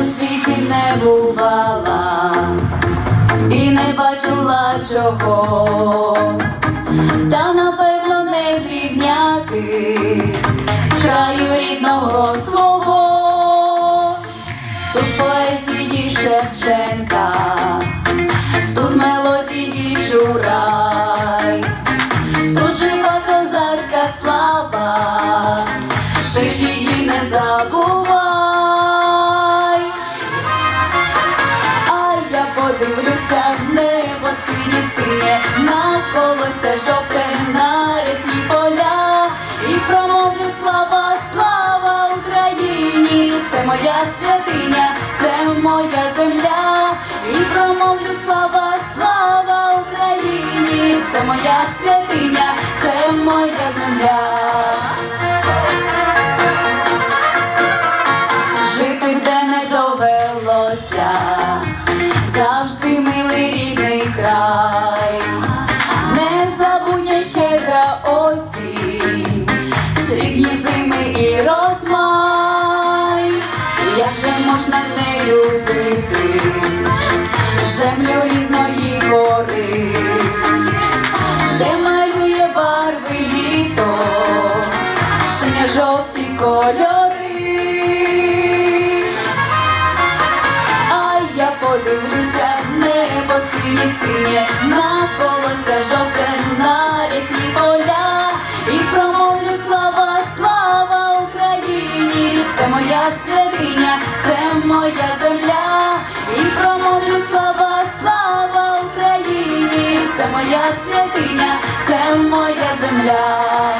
у світі не бувала і не бачила чого, та напевно не зрівняти краю рідного свого, тут поезії Шевченка, тут мелодії Чурай, тут жива козацька слава, ти ж її не забувай. Подивлюся в небо синє синє, на колося жовте на рясні поля, і промовлю слава, слава Україні, це моя святиня, це моя земля, і промовлю слава, слава Україні, це моя святиня, це моя земля. жити де незабутня щедра осінь, срібні зими і розмай, як же можна не любити землю різної пори, де малює барви літо, синьо-жовті кольори. А я подивлюся в небо синє синє, на колося жовте на поля, і промовлю слава, слава Україні, це моя святиня, це моя земля, і промовлю слава, слава Україні, це моя святиня, це моя земля.